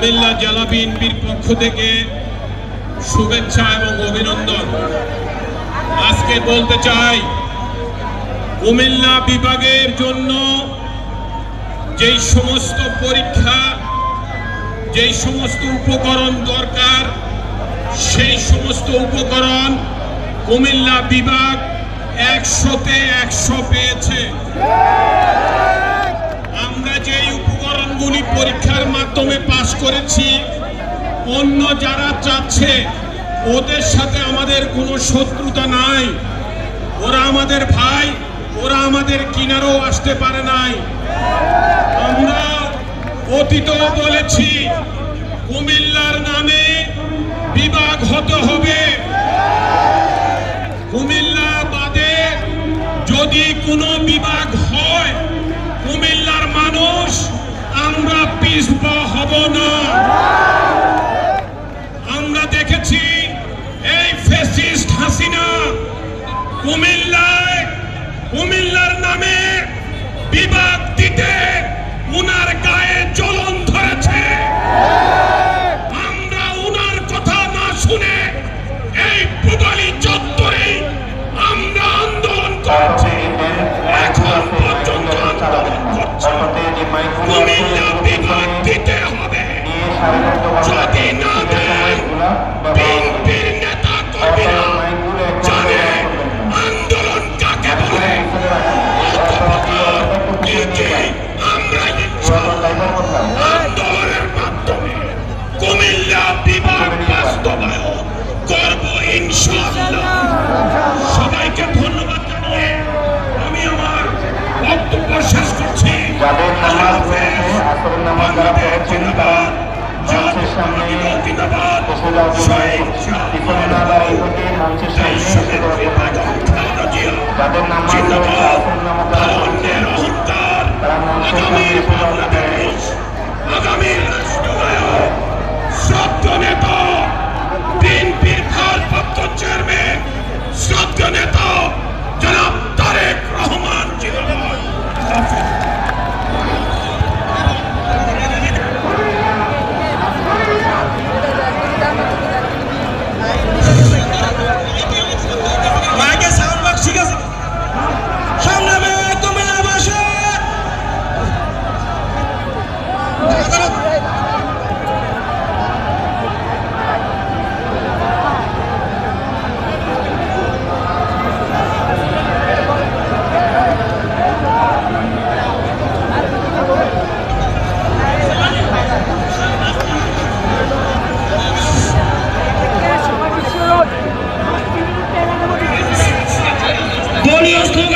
কুমিল্লা জেলা বিএনপির পক্ষ থেকে শুভেচ্ছা এবং অভিনন্দন। আজকে বলতে চাই, কুমিল্লা বিভাগের জন্য যেই সমস্ত পরীক্ষা, যেই সমস্ত উপকরণ দরকার, সেই সমস্ত উপকরণ কুমিল্লা বিভাগ একশোতে একশো পেয়েছে। পরীক্ষার মাধ্যমে পাশ করেছি। অন্য যারা চাচ্ছে, ওদের সাথে আমাদের কোনো শত্রুতা নাই। ওরা আমাদের ভাই, ওরা আমাদের কিনারও আসতে পারে নাই। আমরা অতীতও বলেছি, কুমিল্লার নামে বিভাগ হতে হবে। কুমিল্লা বাদে যদি কোনো পিছপা হব না। আমরা দেখেছি এই ফেসিস্ট হাসিনা কুমিল্লায় কুমিল্লার নামে বিভাগ দিতে উনার পড়েছেন অহংকার তারা মঞ্চের Holy Ghost.